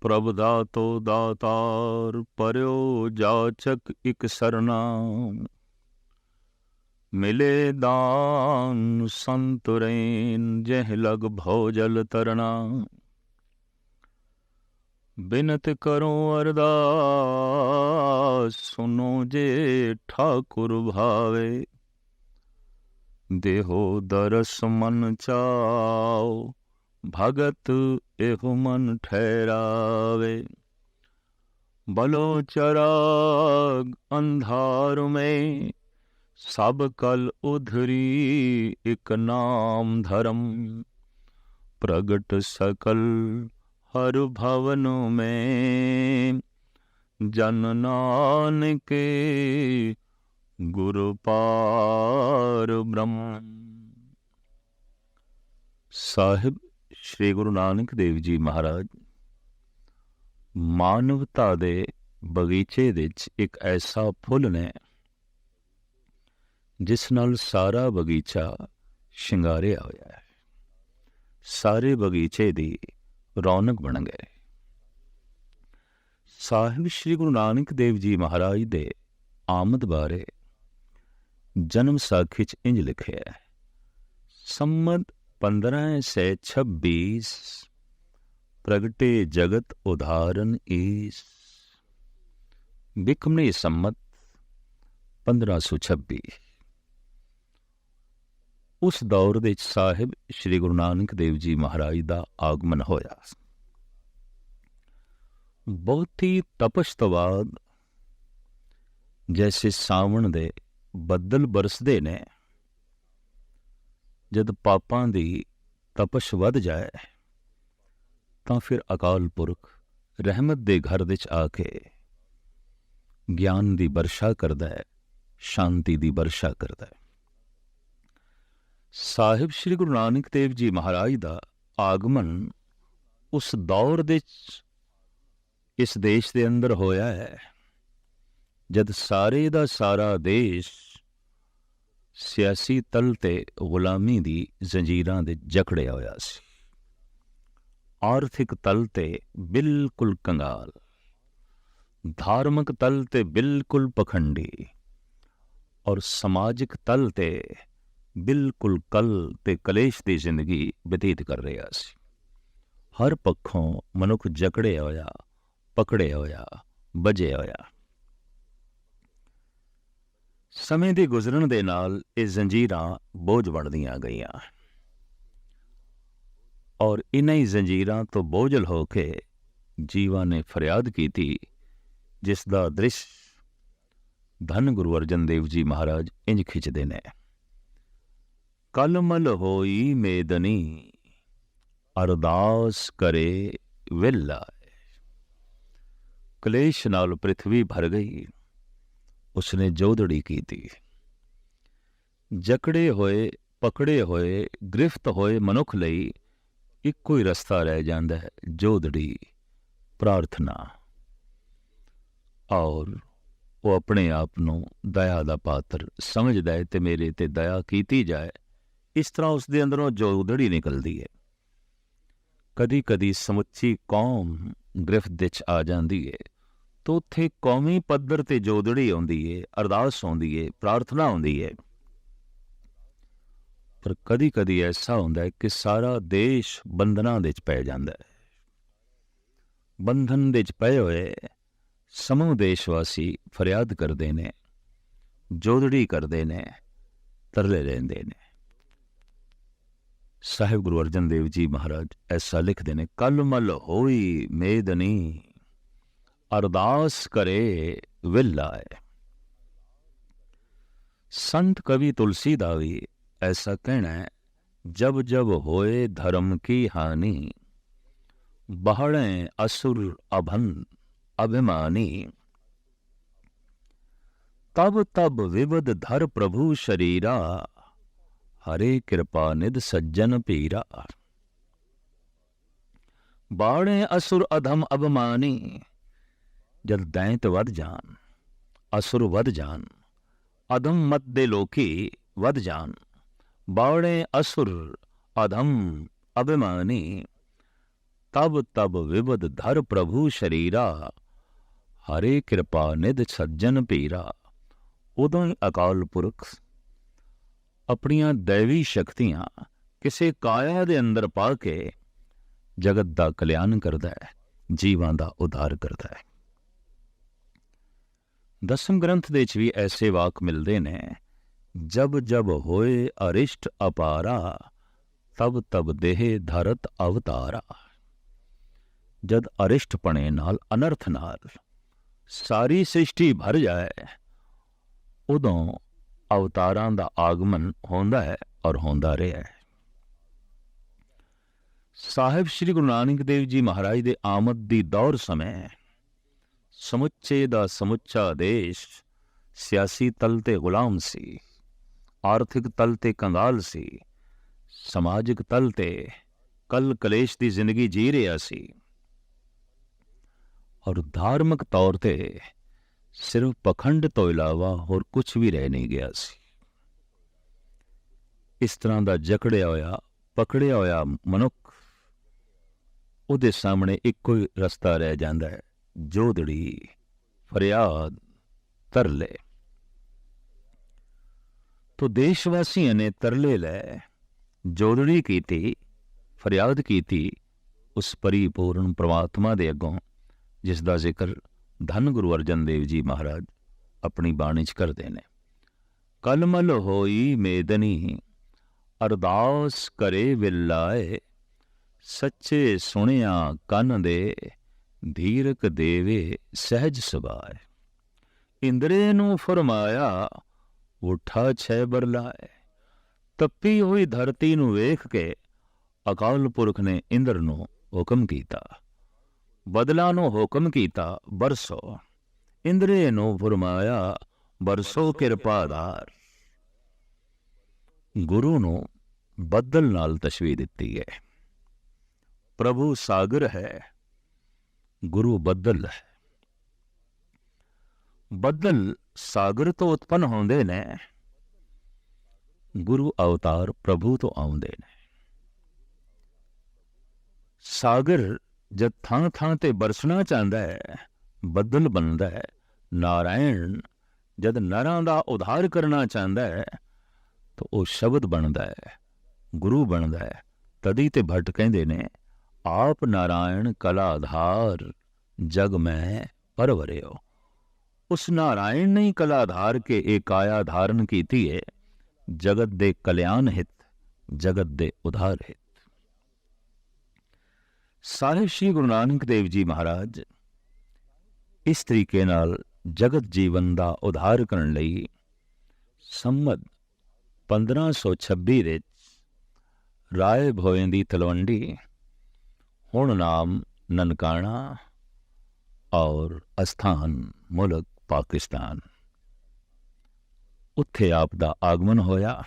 ਪ੍ਰਭ ਦਾਤੋ ਦਾਤਾਰ, ਪਰਿਓ ਜਾਚਕ ਇਕ ਸਰਨਾ ਮਿਲੇ ਦਾਨ ਸੰਤੁਰੇਨ ਜਹ ਲਗ ਭੋਜਲ ਤਰਨਾ ਬਿਨਤ ਕਰੋ ਅਰਦਾਸ, ਸੁਨੋ ਜੇ ਠਾਕੁਰ ਭਾਵੇ। ਦੇਹੋ ਦਰਸ ਮਨ ਚਾਓ ਭਗਤ ਇਹੋ ਮਨ ਠਹਿਰਾਵੇ। ਬਲੋ ਚਰਾਗ ਅੰਧਾਰ ਮੇ, ਸਭ ਕਲ ਉਧਰੀ ਇਕ ਨਾਮ ਧਰਮ। ਪ੍ਰਗਟ ਸਕਲ ਹਰ ਭਵਨ ਮੇ, ਜਨ ਨਾਨਕ ਗੁਰੂ ਪਾਰ ਬ੍ਰਹਮ। ਸਾਹਿਬ ਸ੍ਰੀ ਗੁਰੂ ਨਾਨਕ ਦੇਵ ਜੀ ਮਹਾਰਾਜ, ਮਾਨਵਤਾ ਦੇ ਬਗੀਚੇ ਵਿੱਚ ਇੱਕ ਐਸਾ ਫੁੱਲ ਨੇ, ਜਿਸ ਨਾਲ ਸਾਰਾ ਬਗੀਚਾ ਸ਼ਿੰਗਾਰਿਆ ਹੋਇਆ ਹੈ। ਸਾਰੇ ਬਗੀਚੇ ਦੀ ਰੌਣਕ ਬਣ ਗਏ। ਸਾਹਿਬ ਸ੍ਰੀ ਗੁਰੂ ਨਾਨਕ ਦੇਵ ਜੀ ਮਹਾਰਾਜ ਦੇ ਆਮਦ ਬਾਰੇ ਜਨਮ ਸਾਖੀ ਚ ਇੰਜ ਲਿਖਿਆ ਹੈ, ਸੰਮਤ 1526 ਪ੍ਰਗਟੇ ਜਗਤ ਉਧਾਰਨ ਈਸ। ਬਿਕਮਨੇ ਸੰਮਤ 1526 ਉਸ ਦੌਰ ਦੇ ਵਿੱਚ ਸਾਹਿਬ ਸ੍ਰੀ ਗੁਰੂ ਨਾਨਕ ਦੇਵ ਜੀ ਮਹਾਰਾਜ ਦਾ ਆਗਮਨ ਹੋਇਆ। ਬਹੁਤ ਹੀ ਤਪਸ਼ ਤੋਂ ਬਾਅਦ ਜੈਸੇ ਸਾਵਣ ਦੇ ਬੱਦਲ ਬਰਸਦੇ ਨੇ। ਜਦ ਪਾਪਾਂ ਦੀ ਤਪਸ਼ ਵੱਧ ਜਾਏ, ਤਾਂ ਫਿਰ ਅਕਾਲ ਪੁਰਖ ਰਹਿਮਤ ਦੇ ਘਰ ਵਿੱਚ ਆ ਕੇ ਗਿਆਨ ਦੀ ਵਰਸ਼ਾ ਕਰਦਾ ਹੈ, ਸ਼ਾਂਤੀ ਦੀ ਵਰਸ਼ਾ ਕਰਦਾ ਹੈ। ਸਾਹਿਬ ਸ੍ਰੀ ਗੁਰੂ ਨਾਨਕ ਦੇਵ ਜੀ ਮਹਾਰਾਜ ਦਾ ਆਗਮਨ ਉਸ ਦੌਰ ਦੇ ਇਸ ਦੇਸ਼ ਦੇ ਅੰਦਰ ਹੋਇਆ ਹੈ, ਜਦ ਸਾਰੇ ਦਾ ਸਾਰਾ ਦੇਸ਼ ਸਿਆਸੀ ਤਲ ਤੇ ਗੁਲਾਮੀ ਦੀ ਜ਼ੰਜੀਰਾਂ ਦੇ ਜਕੜਿਆ ਹੋਇਆ ਸੀ। ਆਰਥਿਕ ਤਲ ਤੇ ਬਿਲਕੁਲ ਕੰਗਾਲ। ਧਾਰਮਿਕ ਤਲ ਤੇ ਬਿਲਕੁਲ ਪਖੰਡੀ। ਔਰ ਸਮਾਜਿਕ ਤਲ ਤੇ ਬਿਲਕੁਲ ਕਲ ਤੇ ਕਲੇਸ਼ ਦੀ ਜ਼ਿੰਦਗੀ ਬਤੀਤ ਕਰ ਰਿਹਾ ਸੀ। ਹਰ ਪੱਖੋਂ ਮਨੁੱਖ ਜਕੜਿਆ ਹੋਇਆ, ਪਕੜਿਆ ਹੋਇਆ ਬਜਿਆ ਹੋਇਆ। ਸਮੇਂ ਦੇ ਗੁਜ਼ਰਨ ਦੇ ਨਾਲ ਇਹ ਜ਼ੰਜੀਰਾਂ ਬੋਝ ਬਣਦੀਆਂ ਗਈਆਂ। ਔਰ ਇਨ੍ਹਾਂ ਹੀ ਜ਼ੰਜੀਰਾਂ ਤੋਂ ਬੋਝਲ ਹੋ ਕੇ ਜੀਵਾਂ ਨੇ ਫਰਿਆਦ ਕੀਤੀ, ਜਿਸ ਦਾ ਦ੍ਰਿਸ਼ ਧੰਨ ਗੁਰੂ ਅਰਜਨ ਦੇਵ ਜੀ ਮਹਾਰਾਜ ਇੰਜ ਖਿੱਚਦੇ ਨੇ। ਕਲਮਲ ਹੋਈ ਮੇਦਨੀ, ਅਰਦਾਸ ਕਰੇ ਵਿਲਾ ਕਲੇਸ਼ ਨਾਲ ਪ੍ਰithvi ਭਰ ਗਈ। ਉਸਨੇ ਜੋਧੜੀ ਕੀਤੀ। ਜਕੜੇ ਹੋਏ, ਪਕੜੇ ਹੋਏ, ਗ੍ਰਿਫਤ ਹੋਏ ਮਨੁੱਖ ਲਈ ਇੱਕੋ ਹੀ ਰਸਤਾ ਰਹਿ ਜਾਂਦਾ ਹੈ, ਜੋਧੜੀ ਪ੍ਰਾਰਥਨਾ। ਔਰ ਉਹ ਆਪਣੇ ਆਪ ਨੂੰ ਦਇਆ ਦਾ ਪਾਤਰ ਸਮਝਦਾ ਹੈ ਤੇ ਮੇਰੇ ਤੇ ਦਇਆ ਕੀਤੀ ਜਾਏ, ਇਸ ਤਰ੍ਹਾਂ ਉਸ ਦੇ ਅੰਦਰੋਂ ਜੋਧੜੀ ਨਿਕਲਦੀ ਹੈ। ਕਦੀ ਕਦੀ ਸਮੁੱਚੀ ਕੌਮ ਗ੍ਰਿਫਤ ਵਿੱਚ ਆ ਜਾਂਦੀ ਹੈ। ਤੋ ਉੱਥੇ ਕੌਮੀ ਪੱਧਰ ਤੇ ਜੋਦੜੀ ਆਉਂਦੀ ਏ, ਅਰਦਾਸ ਆਉਂਦੀ ਏ, ਪ੍ਰਾਰਥਨਾ ਆਉਂਦੀ ਏ। ਪਰ ਕਦੀ ਕਦੀ ਐਸਾ ਹੁੰਦਾ ਹੈ ਕਿ ਸਾਰਾ ਦੇਸ਼ ਬੰਧਨਾਂ ਵਿੱਚ ਪੈ ਜਾਂਦਾ ਹੈ ਬੰਧਨ ਵਿੱਚ ਪਏ ਹੋਏ ਸਮੂਹ ਦੇਸ਼ ਵਾਸੀ ਫਰਿਆਦ ਕਰਦੇ ਨੇ ਜੋਦੜੀ ਕਰਦੇ ਨੇ, ਤਰਲੇ ਲੈਂਦੇ ਨੇ। ਸਾਹਿਬ ਗੁਰੂ ਅਰਜਨ ਦੇਵ ਜੀ ਮਹਾਰਾਜ ਐਸਾ ਲਿਖਦੇ ਨੇ ਕਲ ਮਲ ਹੋਈ ਮੇਦਨੀ ਅਰਦਾਸ ਕਰੇ ਵਿਲਾਏ ਸੰਤ ਕਵੀ ਤੁਲਸੀ ਦਾ ਵੀ ਐਸਾ ਕਹਿਣਾ ਹੈ ਜਬ ਜਬ ਹੋਏ ਧਰਮ ਕੀ ਹਾਨੀ ਬਹੜੇ ਅਸੁਰ ਅਭਨ ਅਭਿਮਾਨੀ ਤਬ ਤਬ ਵਿਵਦ ਧਰ ਪ੍ਰਭੂ ਸ਼ਰੀਰਾ ਹਰੇ ਕਿਰਪਾ ਨਿਦ ਸੱਜਣ ਪੀਰਾ ਬਾਣੇ ਅਸੁਰ ਅਧਮ ਅਭਮਾਨੀ ਜਦ ਦੈਂਤ ਵੱਧ ਜਾਣ, ਅਸੁਰ ਵੱਧ ਜਾਣ ਅਧਮ ਮਤ ਦੇ ਲੋਕੀ ਵੱਧ ਜਾਣ ਬਾਣੇ ਅਸੁਰ ਅਧਮ ਅਭਿਮਾਨੀ, ਤਬ ਤਬ ਵਿਵਦ ਧਰ ਪ੍ਰਭੂ ਸ਼ਰੀਰਾ, ਹਰੇ ਕਿਰਪਾ ਨਿਧ ਸੱਜਣ ਪੀਰਾ, ਉਦੋਂ ਹੀ ਅਕਾਲ ਪੁਰਖ, ਆਪਣੀਆਂ ਦੇਵੀ ਸ਼ਕਤੀਆਂ ਕਿਸੇ ਕਾਇਆ ਦੇ ਅੰਦਰ ਪਾ ਕੇ ਜਗਤ ਦਾ ਕਲਿਆਣ ਕਰਦਾ ਹੈ, ਜੀਵਾਂ ਦਾ ਉਧਾਰ ਕਰਦਾ ਹੈ। ਦਸਮ ਗ੍ਰੰਥ ਦੇ ਵਿੱਚ ਵੀ ਐਸੇ ਵਾਕ ਮਿਲਦੇ ਨੇ, ਜਬ ਜਬ ਹੋਏ ਅਰਿਸ਼ਟ ਅਪਾਰਾ, ਤਬ ਤਬ ਦੇਹ ਧਰਤ ਅਵਤਾਰਾ। ਜਦ ਅਰਿਸ਼ਟ ਪਣੇ ਨਾਲ ਅਨਰਥ ਨਾਲ ਸਾਰੀ ਸ੍ਰਿਸ਼ਟੀ ਭਰ ਜਾਏ, ਉਦੋਂ ਅਵਤਾਰਾਂ ਦਾ ਆਗਮਨ ਹੁੰਦਾ ਹੈ ਔਰ ਹੁੰਦਾ ਰਿਹਾ ਹੈ। ਸਾਹਿਬ ਸ੍ਰੀ ਗੁਰੂ ਨਾਨਕ ਦੇਵ ਜੀ ਮਹਾਰਾਜ ਦੇ ਆਮਦ ਦੀ ਦੌਰ ਸਮੇਂ ਸਮੁੱਚੇ ਦਾ ਸਮੁੱਚਾ ਦੇਸ਼ ਸਿਆਸੀ ਤਲ ਤੇ ਗੁਲਾਮ ਸੀ, ਆਰਥਿਕ ਤਲ ਤੇ ਕੰਗਾਲ ਸੀ, ਸਮਾਜਿਕ ਤਲ ਤੇ ਕਲ ਕਲੇਸ਼ ਦੀ ਜ਼ਿੰਦਗੀ ਜੀ ਰਿਹਾ ਸੀ। ਔਰ ਧਾਰਮਿਕ ਤੌਰ ਤੇ ਸਿਰਫ ਪਖੰਡ ਤੋਂ ਇਲਾਵਾ ਹੋਰ ਕੁਝ ਵੀ ਰਹਿ ਨਹੀਂ ਗਿਆ ਸੀ। ਇਸ ਤਰ੍ਹਾਂ ਦਾ ਜਕੜਿਆ ਹੋਇਆ, ਪਕੜਿਆ ਹੋਇਆ ਮਨੁੱਖ ਉਹਦੇ ਸਾਹਮਣੇ ਇੱਕੋ ਹੀ ਰਸਤਾ ਰਹਿ ਜਾਂਦਾ ਹੈ। ਜੋਦੜੀ ਫਰਿਆਦ ਤਰਲੇ ਤੋ ਦੇਸ਼ਵਾਸੀਆਂ ਨੇ ਤਰਲੇ ਲੈ, ਜੋਦੜੀ ਕੀਤੀ, ਫਰਿਆਦ ਕੀਤੀ, ਉਸ ਪਰਿਪੂਰਨ ਪ੍ਰਮਾਤਮਾ ਦੇ ਅੱਗੋਂ, ਜਿਸ ਦਾ ਜ਼ਿਕਰ ਧੰਨ ਗੁਰੂ ਅਰਜਨ ਦੇਵ ਜੀ ਮਹਾਰਾਜ ਆਪਣੀ ਬਾਣੀ 'ਚ ਕਰਦੇ ਨੇ। ਕਲਮਲ ਹੋਈ ਮੇਦਨੀ, ਅਰਦਾਸ ਕਰੇ ਵਿਲਾਏ, ਸੱਚੇ ਸੁਣਿਆ ਕੰਨ ਦੇ ਧੀਰਕ ਦੇਵੇ ਸਹਿਜ ਸੁਭਾਏ ਇੰਦਰੇ ਨੂੰ ਫਰਮਾਇਆ, ਉਠਾ ਛੇ ਬਰਲਾਏ। ਤੱਪੀ ਹੋਈ ਧਰਤੀ ਨੂੰ ਵੇਖ ਕੇ ਅਕਾਲ ਪੁਰਖ ਨੇ ਇੰਦਰ ਨੂੰ ਹੁਕਮ ਕੀਤਾ। ਬਦਲਾ ਨੂੰ ਹੁਕਮ ਕੀਤਾ, ਬਰਸੋ। ਇੰਦਰੇ ਨੂੰ ਫਰਮਾਇਆ, ਬਰਸੋ ਕਿਰਪਾਦਾਰ। ਗੁਰੂ ਨੂੰ ਬੱਦਲ ਨਾਲ ਤਸ਼ਵੀਰ ਦਿੱਤੀ ਹੈ। ਪ੍ਰਭੂ ਸਾਗਰ ਹੈ ਗੁਰੂ ਬੱਦਲ ਹੈ ਬੱਦਲ ਸਾਗਰ ਤੋਂ ਉਤਪਨ ਹੁੰਦੇ ਨੇ ਗੁਰੂ ਅਵਤਾਰ ਪ੍ਰਭੂ ਤੋਂ ਆਉਂਦੇ ਨੇ ਸਾਗਰ ਜਦ ਥਾਂ ਥਾਂ ਤੇ ਬਰਸਣਾ ਚਾਹੁੰਦਾ ਹੈ ਬੱਦਲ ਬਣਦਾ ਹੈ ਨਾਰਾਇਣ ਜਦ ਨਰਾਂ ਦਾ ਉਧਾਰ ਕਰਨਾ ਚਾਹੁੰਦਾ ਹੈ ਤਾਂ ਉਹ ਸ਼ਬਦ ਬਣਦਾ ਹੈ ਗੁਰੂ ਬਣਦਾ ਹੈ ਤਦੀ ਤੇ ਭੱਟ ਕਹਿੰਦੇ ਨੇ ਆਪ ਨਾਰਾਇਣ ਕਲਾ ਆਧਾਰ ਜਗ ਮੈਂ ਪਰਵਰਿਓ। ਉਸ ਨਾਰਾਇਣ ਨੇ ਕਲਾ ਆਧਾਰ ਕੇ ਇਹ ਕਾਇਆ ਧਾਰਨ ਕੀਤੀ ਹੈ ਜਗਤ ਦੇ ਕਲਿਆਣ ਹਿਤ, ਜਗਤ ਦੇ ਉਧਾਰ ਹਿਤ। ਸਾਹਿਬ ਸ੍ਰੀ ਗੁਰੂ ਨਾਨਕ ਦੇਵ ਜੀ ਮਹਾਰਾਜ, ਇਸ ਤਰੀਕੇ ਨਾਲ ਜਗਤ ਜੀਵਨ ਦਾ ਉਧਾਰ ਕਰਨ ਲਈ ਸੰਮਤ 1526 ਵਿੱਚ ਰਾਏ ਭੋਇੰ ਦੀ ਤਲਵੰਡੀ ਹੁਣ ਨਾਮ ਨਨਕਾਣਾ ਔਰ ਅਸਥਾਨ ਮੁਲਕ ਪਾਕਿਸਤਾਨ। ਉੱਥੇ ਆਪ ਦਾ ਆਗਮਨ ਹੋਇਆ,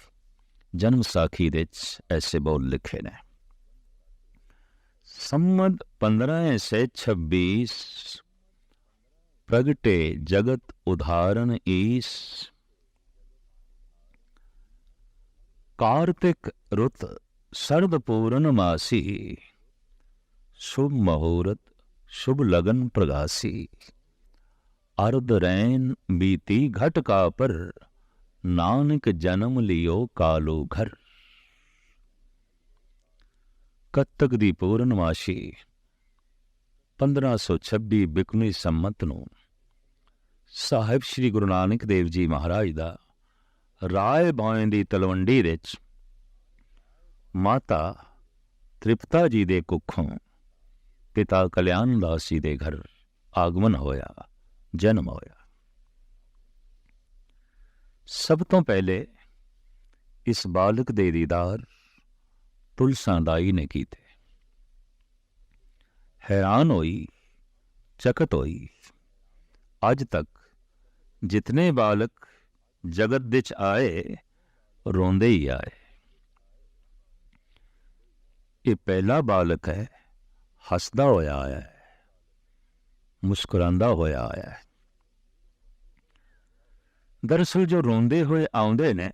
ਜਨਮ ਸਾਖੀ ਵਿੱਚ ਐਸੇ ਬੋਲ ਲਿਖੇ ਨੇ। ਸੰਮਤ 1526 ਪ੍ਰਗਟੇ ਜਗਤ ਉਧਾਰਨ ਈਸ। ਕਾਰਤਿਕ ਰੁੱਤ ਸਰਦ ਪੂਰਨ ਮਾਸੀ ਸ਼ੁਭ ਮਹੂਰਤ, ਸ਼ੁਭ ਲਗਨ ਪ੍ਰਗਾਸੀ। ਅਰਧ ਰੈਨ ਬੀਤੀ ਘਟ ਕਾ ਪਰ ਨਾਨਕ ਜਨਮ ਲਿਓ ਕਾਲੋ ਘਰ। ਕੱਤਕ ਦੀ ਪੂਰਨਮਾਸ਼ੀ 1526 ਬਿਕਮੀ ਸੰਮਤ ਨੂੰ। ਸਾਹਿਬ ਸ੍ਰੀ ਗੁਰੂ ਨਾਨਕ ਦੇਵ ਜੀ ਮਹਾਰਾਜ ਦਾ ਰਾਏ ਭੌਂ ਦੀ ਤਲਵੰਡੀ ਵਿੱਚ ਮਾਤਾ ਤ੍ਰਿਪਤਾ ਜੀ ਦੇ ਕੁੱਖੋਂ ਪਿਤਾ ਕਲਿਆਣ ਦਾਸ ਜੀ ਦੇ ਘਰ ਆਗਮਨ ਹੋਇਆ, ਜਨਮ ਹੋਇਆ। ਸਭ ਤੋਂ ਪਹਿਲੇ ਇਸ ਬਾਲਕ ਦੇ ਦੀਦਾਰ ਤੁਲਸਾਂ ਦਾਈ ਨੇ ਕੀਤੇ। ਹੈਰਾਨ ਹੋਈ, ਚਕਤ ਹੋਈ, ਅੱਜ ਤੱਕ ਜਿਤਨੇ ਬਾਲਕ ਜਗਤ ਵਿੱਚ ਆਏ, ਰੋਂਦੇ ਹੀ ਆਏ। ਇਹ ਪਹਿਲਾ ਬਾਲਕ ਹੈ ਹੱਸਦਾ ਹੋਇਆ ਆਇਆ ਹੈ ਮੁਸਕਰਾਂਦਾ ਹੋਇਆ ਆਇਆ ਹੈ। ਦਰਅਸਲ ਜੋ ਰੋਂਦੇ ਹੋਏ ਆਉਂਦੇ ਨੇ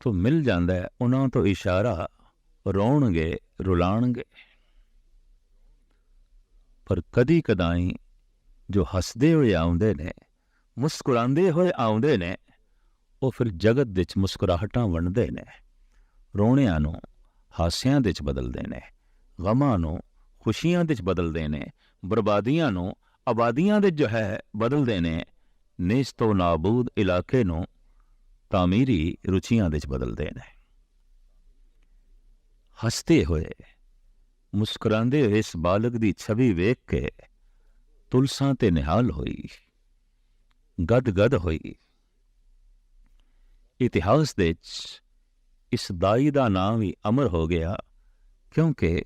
ਤੋਂ ਮਿਲ ਜਾਂਦਾ ਹੈ, ਉਹਨਾਂ ਤੋਂ ਇਸ਼ਾਰਾ ਰੋਣਗੇ, ਰੁਲਾਣਗੇ। ਪਰ ਕਦੀ ਕਦਾਈ ਜੋ ਹੱਸਦੇ ਹੋਏ ਆਉਂਦੇ ਨੇ, ਮੁਸਕਰਾਉਂਦੇ ਹੋਏ ਆਉਂਦੇ ਨੇ, ਉਹ ਫਿਰ ਜਗਤ ਵਿੱਚ ਮੁਸਕਰਾਹਟਾਂ ਵੰਡਦੇ ਨੇ, ਰੋਣਿਆਂ ਨੂੰ ਹਾਸਿਆਂ ਵਿੱਚ ਬਦਲਦੇ ਨੇ। ਗਮਾਂ ਨੂੰ ਖੁਸ਼ੀਆਂ ਵਿੱਚ ਬਦਲਦੇ ਨੇ, ਬਰਬਾਦੀਆਂ ਨੂੰ ਆਬਾਦੀਆਂ ਦੇ ਜੋ ਹੈ ਬਦਲਦੇ ਨੇ ਨਿਸਤੋ ਨਾਬੂਦ ਇਲਾਕੇ ਨੂੰ ਤਾਮੀਰੀ ਰੁਚੀਆਂ ਵਿੱਚ ਬਦਲਦੇ ਨੇ। ਹੱਸਦੇ ਹੋਏ, ਮੁਸਕਰਾਉਂਦੇ ਹੋਏ ਇਸ ਬਾਲਕ ਦੀ ਛਵੀ ਵੇਖ ਕੇ ਤੁਲਸਾਂ ਤੇ ਨਿਹਾਲ ਹੋਈ ਗਦ ਗਦ ਹੋਈ। ਇਤਿਹਾਸ ਦੇ ਵਿੱਚ ਇਸ ਦਾਈ ਦਾ ਨਾਮ ਵੀ ਅਮਰ ਹੋ ਗਿਆ, ਕਿਉਂਕਿ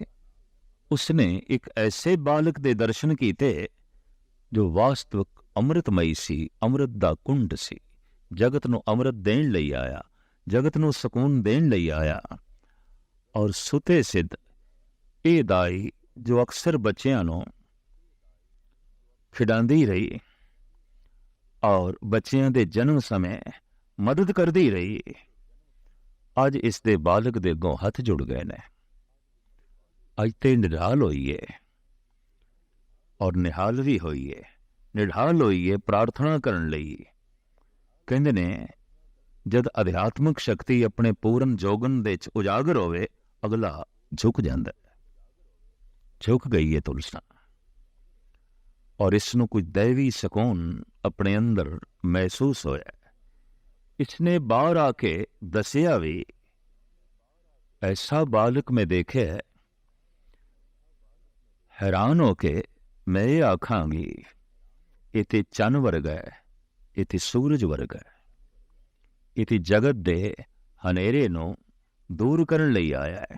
ਉਸਨੇ ਇੱਕ ਐਸੇ ਬਾਲਕ ਦੇ ਦਰਸ਼ਨ ਕੀਤੇ, ਜੋ ਵਾਸਤਵਿਕ ਅੰਮ੍ਰਿਤਮਈ ਸੀ, ਅੰਮ੍ਰਿਤ ਦਾ ਕੁੰਡ ਸੀ। ਜਗਤ ਨੂੰ ਅੰਮ੍ਰਿਤ ਦੇਣ ਲਈ ਆਇਆ, ਜਗਤ ਨੂੰ ਸਕੂਨ ਦੇਣ ਲਈ ਆਇਆ, ਔਰ ਸੁਤੇ ਸਿੱਧ, ਇਹ ਦਾਈ ਜੋ ਅਕਸਰ ਬੱਚਿਆਂ ਨੂੰ ਖਿਡਾਉਂਦੀ ਰਹੀ, ਔਰ ਬੱਚਿਆਂ ਦੇ ਜਨਮ ਸਮੇਂ ਮਦਦ ਕਰਦੀ ਰਹੀ, ਅੱਜ ਇਸ ਦੇ ਬਾਲਕ ਦੇ ਅੱਗੋਂ ਹੱਥ ਜੁੜ ਗਏ ਨੇ। ਅੱਜ ਤੇ ਨਿਹਾਲ ਹੋਈਏ। ਔਰ ਨਿਹਾਲ ਵੀ ਹੋਈਏ। ਨਿਹਾਲ ਹੋਈਏ ਪ੍ਰਾਰਥਨਾ ਕਰਨ ਲਈ। ਕਹਿੰਦੇ ਨੇ, ਜਦ ਅਧਿਆਤਮਿਕ ਸ਼ਕਤੀ ਆਪਣੇ ਪੂਰਨ ਜੋਗਨ ਦੇ ਚ ਉਜਾਗਰ ਹੋਵੇ, ਅਗਲਾ ਝੁਕ ਜਾਂਦਾ ਹੈ। ਝੁਕ ਗਈ ਹੈ ਤੁਲਸਾ ਔਰ ਇਸ ਨੂੰ ਕੋਈ ਦੇਵੀ ਸਕੂਨ ਆਪਣੇ ਅੰਦਰ ਮਹਿਸੂਸ ਹੋਇਆ। ਇਸਨੇ ਬਾਹਰ ਆ ਕੇ ਦੱਸਿਆ ਵੀ, ਐਸਾ ਬਾਲਕ ਮੈਂ ਦੇਖਿਆ ਹੈਰਾਨ ਹੋ ਕੇ ਮੈਂ ਇਹ ਆਖਾਂਗੀ ਇਹ ਤੇ ਚੰਨ ਵਰਗਾ ਹੈ ਇਹ ਤੇ ਸੂਰਜ ਵਰਗਾ ਹੈ। ਇਹ ਤੇ ਜਗਤ ਦੇ ਹਨੇਰੇ ਨੂੰ ਦੂਰ ਕਰਨ ਲਈ ਆਇਆ ਹੈ।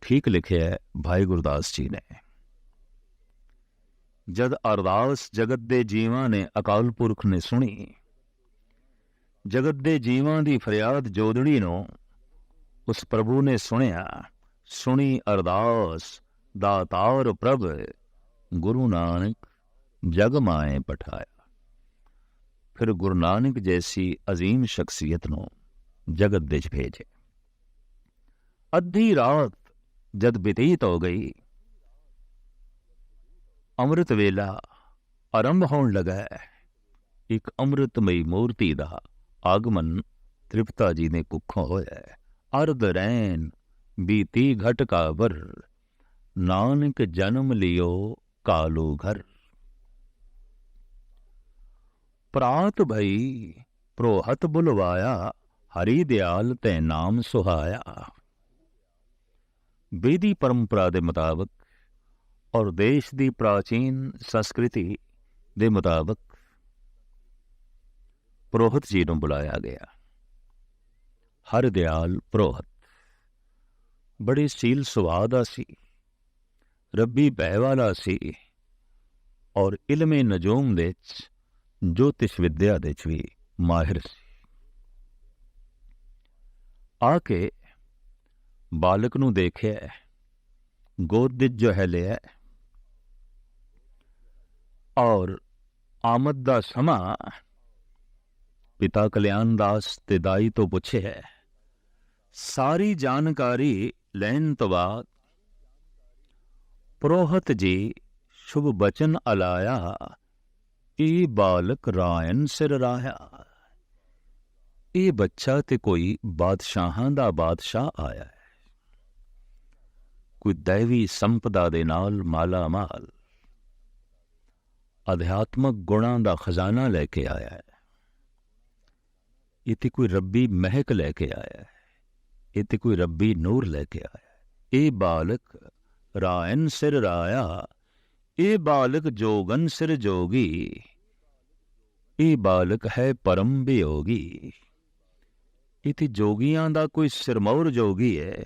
ਠੀਕ ਲਿਖਿਆ ਹੈ, ਭਾਈ ਗੁਰਦਾਸ ਜੀ ਨੇ। ਜਦ ਅਰਦਾਸ ਜਗਤ ਦੇ ਜੀਵਾਂ ਨੇ ਅਕਾਲ ਪੁਰਖ ਨੇ ਸੁਣੀ, ਜਗਤ ਦੇ ਜੀਵਾਂ ਦੀ ਫਰਿਆਦ ਜੋਦੜੀ ਨੂੰ ਉਸ ਪ੍ਰਭੂ ਨੇ ਸੁਣਿਆ, ਸੁਣੀ ਅਰਦਾਸ ਦਾਤਾਰ ਪ੍ਰਭ ਗੁਰੂ ਨਾਨਕ ਜਗ ਮਾਏ ਪਠਾਇਆ ਫਿਰ ਗੁਰੂ ਨਾਨਕ ਜੈਸੀ ਅਜ਼ੀਮ ਸ਼ਖਸੀਅਤ ਨੂੰ ਜਗਤ ਵਿੱਚ ਭੇਜੇ ਅੱਧੀ ਰਾਤ ਜਦ ਬਤੀਤ ਹੋ ਗਈ ਅੰਮ੍ਰਿਤ ਵੇਲਾ ਆਰੰਭ ਹੋਣ ਲੱਗਾ ਇੱਕ ਅੰਮ੍ਰਿਤਮਈ ਮੂਰਤੀ ਦਾ ਆਗਮਨ ਤ੍ਰਿਪਤਾ ਜੀ ਨੇ ਕੁੱਖੋਂ ਹੋਇਆ ਅਰਧ ਰੈਨ ਬੀਤੀ ਘਟ ਕਾ ਵਰ ਨਾਨਕ ਜਨਮ ਲਿਓ ਕਾਲੂ ਘਰ। ਪ੍ਰਾਤ ਭਈ ਪ੍ਰੋਹਤ ਬੁਲਵਾਇਆ, ਹਰੀ ਦਿਆਲ ਤੇ ਨਾਮ ਸੁਹਾਇਆ। ਵੇਦੀ ਪਰੰਪਰਾ ਦੇ ਮੁਤਾਬਕ ਔਰ ਦੇਸ਼ ਦੀ ਪ੍ਰਾਚੀਨ ਸੰਸਕ੍ਰਿਤੀ ਦੇ ਮੁਤਾਬਕ ਪ੍ਰੋਹਤ ਜੀ ਨੂੰ ਬੁਲਾਇਆ ਗਿਆ। ਹਰ ਦਿਆਲ ਪ੍ਰੋਹਤ। ਬੜੀ ਸੀਲ ਸੁਭਾਅ ਦਾ ਸੀ। ਰੱਬੀ ਭੈ ਵਾਲਾ ਸੀ ਔਰ ਇਲਮੇ ਨਜੂਮ ਦੇ ਵਿੱਚ ਜੋਤਿਸ਼ ਵਿਦਿਆ ਦੇ ਵਿੱਚ ਵੀ ਮਾਹਿਰ ਸੀ। ਆ ਕੇ ਬਾਲਕ ਨੂੰ ਦੇਖਿਆ, ਗੋਦ ਵਿੱਚ ਜੋ ਹੈ ਲਿਆ ਔਰ ਆਮਦ ਦਾ ਸਮਾਂ ਪਿਤਾ ਕਲਿਆਣ ਦਾਸ ਤੇ ਦਾਈ ਤੋਂ ਪੁੱਛਿਆ, ਸਾਰੀ ਜਾਣਕਾਰੀ ਲੈਣ ਤੋਂ ਬਾਅਦ ਪ੍ਰੋਹਤ ਜੀ, ਸ਼ੁਭ ਬਚਨ ਅਲਾਇਆ ਇਹ ਬਾਲਕ ਰਾਇਨ ਸਿਰ ਰਾਇਆ ਇਹ ਬੱਚਾ ਤੇ ਕੋਈ ਬਾਦਸ਼ਾਹਾਂ ਦਾ ਬਾਦਸ਼ਾਹ ਆਇਆ ਹੈ। ਕੋਈ ਦੇਵੀ ਸੰਪਦਾ ਦੇ ਨਾਲ ਮਾਲਾ ਮਾਲ। ਅਧਿਆਤਮਕ ਗੁਣਾਂ ਦਾ ਖਜ਼ਾਨਾ ਲੈ ਕੇ ਆਇਆ ਹੈ। ਇਹ ਤੇ ਕੋਈ ਰੱਬੀ ਮਹਿਕ ਲੈ ਕੇ ਆਇਆ ਹੈ। ਇਹ ਤੇ ਕੋਈ ਰੱਬੀ ਨੂਰ ਲੈ ਕੇ ਆਇਆ ਹੈ। ਇਹ ਬਾਲਕ ਰਾਇਨ ਸਿਰ ਰਾਇਆ, ਇਹ ਬਾਲਕ ਜੋਗਨ ਸਿਰ ਜੋਗੀ, ਇਹ ਬਾਲਕ ਹੈ ਪਰਮ ਬਿਯੋਗੀ। ਇਤੇ ਜੋਗੀਆਂ ਦਾ ਕੋਈ ਸਿਰਮੌਰ ਜੋਗੀ ਹੈ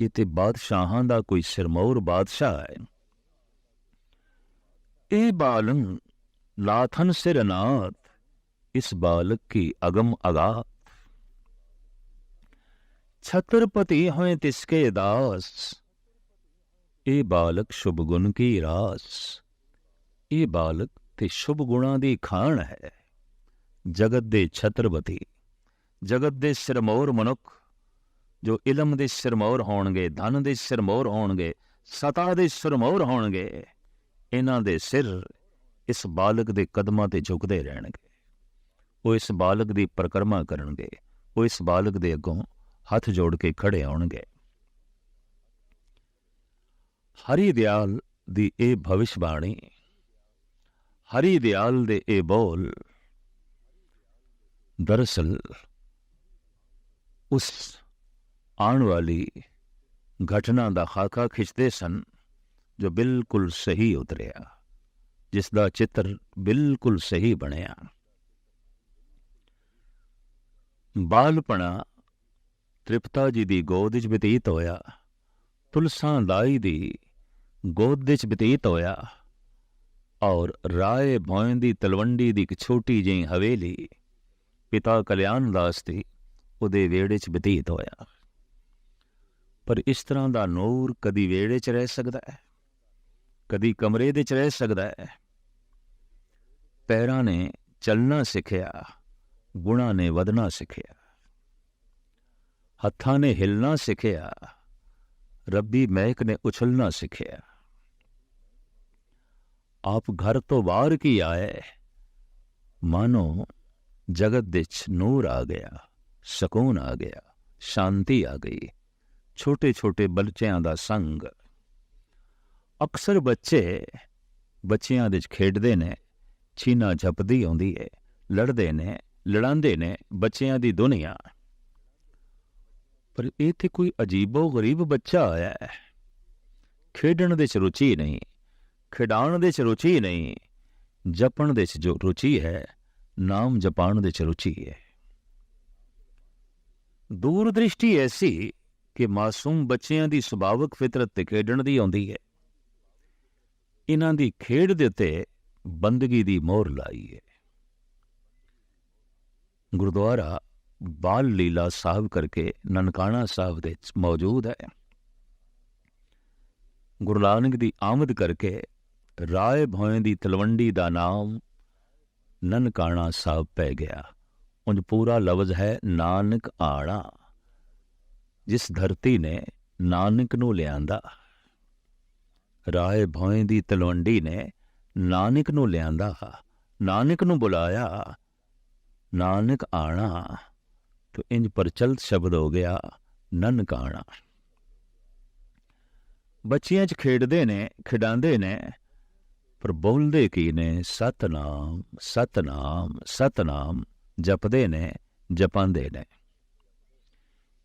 ਇਤੇ ਬਾਦਸ਼ਾਹਾਂ ਦਾ ਕੋਈ ਸਿਰਮੌਰ ਬਾਦਸ਼ਾਹ ਹੈ ਇਹ ਬਾਲਨ ਲਾਥਨ ਸਿਰ ਨਾਥ, ਇਸ ਬਾਲਕ ਕੀ ਅਗਮ ਅਗਾ ਛਤਰਪਤੀ ਹੋਏ ਤਿਸਕੇ ਦਾਸ ਇਹ ਬਾਲਕ ਸ਼ੁਭ ਗੁਣ ਕੀ ਰਾਸ? ਇਹ ਬਾਲਕ ਤੇ ਸ਼ੁਭ ਗੁਣਾਂ ਦੀ ਖਾਣ ਹੈ। ਜਗਤ ਦੇ ਛਤਰਪਤੀ, ਜਗਤ ਦੇ ਸਿਰਮੌਰ ਮਨੁੱਖ, ਜੋ ਇਲਮ ਦੇ ਸਿਰਮੌਰ ਹੋਣਗੇ, ਧਨ ਦੇ ਸਿਰਮੌਰ ਹੋਣਗੇ, ਸਤਾ ਦੇ ਸਿਰਮੌਰ ਹੋਣਗੇ, ਇਹਨਾਂ ਦੇ ਸਿਰ ਇਸ ਬਾਲਕ ਦੇ ਕਦਮਾਂ ਤੇ ਝੁਕਦੇ ਰਹਿਣਗੇ। ਉਹ ਇਸ ਬਾਲਕ ਦੀ ਪ੍ਰਕਰਮਾ ਕਰਨਗੇ, ਉਹ ਇਸ ਬਾਲਕ ਦੇ ਅੱਗੋਂ ਹੱਥ ਜੋੜ ਕੇ ਖੜੇ ਆਉਣਗੇ। ਹਰੀ ਦਿਆਲ ਦੀ ਇਹ ਭਵਿਸ਼ਬਾਣੀ ਹਰੀ ਦਿਆਲ ਦੇ ਇਹ ਬੋਲ ਦਰਅਸਲ ਉਸ ਆਉਣ ਵਾਲੀ ਘਟਨਾ ਦਾ ਖਾਕਾ ਖਿੱਚਦੇ ਸਨ ਜੋ ਬਿਲਕੁਲ ਸਹੀ ਉਤਰਿਆ, ਜਿਸ ਦਾ ਚਿੱਤਰ ਬਿਲਕੁਲ ਸਹੀ ਬਣਿਆ। ਬਾਲਪਣਾ ਤ੍ਰਿਪਤਾ ਜੀ ਦੀ ਗੋਦ ਵਿੱਚ ਬਤੀਤ ਹੋਇਆ। ਤੁਲਸਾਂ ਦਾਈ ਦੀ ਗੋਦ ਵਿੱਚ ਬਤੀਤ ਹੋਇਆ ਔਰ ਰਾਏ ਭੌਂ ਦੀ ਤਲਵੰਡੀ ਦੀ ਇੱਕ ਛੋਟੀ ਜਿਹੀ ਹਵੇਲੀ ਪਿਤਾ ਕਲਿਆਣ ਦਾਸ ਦੀ ਉਹਦੇ ਵਿਹੜੇ 'ਚ ਬਤੀਤ ਹੋਇਆ। ਪਰ ਇਸ ਤਰ੍ਹਾਂ ਦਾ ਨੂਰ ਕਦੀ ਵਿਹੜੇ 'ਚ ਰਹਿ ਸਕਦਾ ਹੈ, ਕਦੀ ਕਮਰੇ ਦੇ 'ਚ ਰਹਿ ਸਕਦਾ ਹੈ। ਪੈਰਾਂ ਨੇ ਚੱਲਣਾ ਸਿੱਖਿਆ, ਗੁਣਾ ਨੇ ਵਧਣਾ ਸਿੱਖਿਆ, ਹੱਥਾਂ ਨੇ ਹਿਲਣਾ ਸਿੱਖਿਆ ਰੱਬੀ ਮਹਿਕ ਨੇ ਉਛਲਣਾ ਸਿੱਖਿਆ। ਆਪ ਘਰ ਤੋਂ ਬਾਹਰ ਕੀ ਆਏ ਮਾਨੋ, ਜਗਤ ਦੇ ਚ ਨੂਰ ਆ ਗਿਆ, ਸਕੂਨ ਆ ਗਿਆ, ਸ਼ਾਂਤੀ ਆ ਗਈ। ਛੋਟੇ ਛੋਟੇ ਬੱਚਿਆਂ ਦਾ ਸੰਗ। ਅਕਸਰ ਬੱਚੇ ਬੱਚਿਆਂ ਦੇ ਖੇਡਦੇ ਨੇ, ਛੀਨਾ ਝਪਦੀ ਆਉਂਦੀ ਹੈ, ਲੜਦੇ ਨੇ, ਲੜਾਉਂਦੇ ਨੇ ਬੱਚਿਆਂ ਦੀ ਦੁਨੀਆ। ਪਰ ਇਹ ਤੇ ਕੋਈ ਅਜੀਬੋ ਗਰੀਬ ਬੱਚਾ ਆਇਆ ਹੈ। ਖੇਡਣ ਦੇ ਚ ਰੁਚੀ ਨਹੀਂ, ਖਿਡਾਉਣ ਦੇ ਚ ਰੁਚੀ ਨਹੀਂ, ਜਪਣ ਦੇ ਚ ਜੋ ਰੁਚੀ ਹੈ, ਨਾਮ ਜਪਾਣ ਦੇ ਚ ਰੁਚੀ ਹੈ। ਦੂਰ ਦ੍ਰਿਸ਼ਟੀ ਐਸੀ ਕਿ ਮਾਸੂਮ ਬੱਚਿਆਂ ਦੀ ਸੁਭਾਵਕ ਫਿਤਰਤ ਤੇ ਖੇਡਣ ਦੀ ਆਉਂਦੀ ਹੈ। ਇਹਨਾਂ ਦੀ ਖੇਡ ਦੇ ਉੱਤੇ ਬੰਦਗੀ ਦੀ ਮੋਹਰ ਲਾਈ ਹੈ। ਗੁਰਦੁਆਰਾ ਬਾਲ ਲੀਲਾ ਸਾਹਿਬ ਕਰਕੇ ਨਨਕਾਣਾ ਸਾਹਿਬ ਦੇ ਮੌਜੂਦ ਹੈ। ਗੁਰੂ ਨਾਨਕ ਦੀ ਆਮਦ ਕਰਕੇ ਰਾਏ ਭੋਏ ਦੀ ਤਲਵੰਡੀ ਦਾ ਨਾਮ ਨਨਕਾਣਾ ਸਾਹਿਬ ਪੈ ਗਿਆ। ਉਂਝ ਪੂਰਾ ਲਫ਼ਜ਼ ਹੈ ਨਾਨਕ ਆਣਾ, ਜਿਸ ਧਰਤੀ ਨੇ ਨਾਨਕ ਨੂੰ ਲਿਆਂਦਾ। ਰਾਏ ਭੋਏ ਦੀ ਤਲਵੰਡੀ ਨੇ ਨਾਨਕ ਨੂੰ ਲਿਆਂਦਾ, ਨਾਨਕ ਨੂੰ ਬੁਲਾਇਆ, ਨਾਨਕ ਆਣਾ। ਤੋ ਇੰਜ ਪਰਚਲਤ ਸ਼ਬਦ ਹੋ ਗਿਆ ਨਨਕਾਣਾ ਬੱਚਿਆਂ 'ਚ ਖੇਡਦੇ ਨੇ, ਖਿਡਾਉਂਦੇ ਨੇ, ਪਰ ਬੋਲਦੇ ਕੀ ਨੇ? ਸਤਨਾਮ ਸਤਨਾਮ ਸਤਨਾਮ, ਜਪਦੇ ਨੇ ਜਪਾਂਦੇ ਨੇ।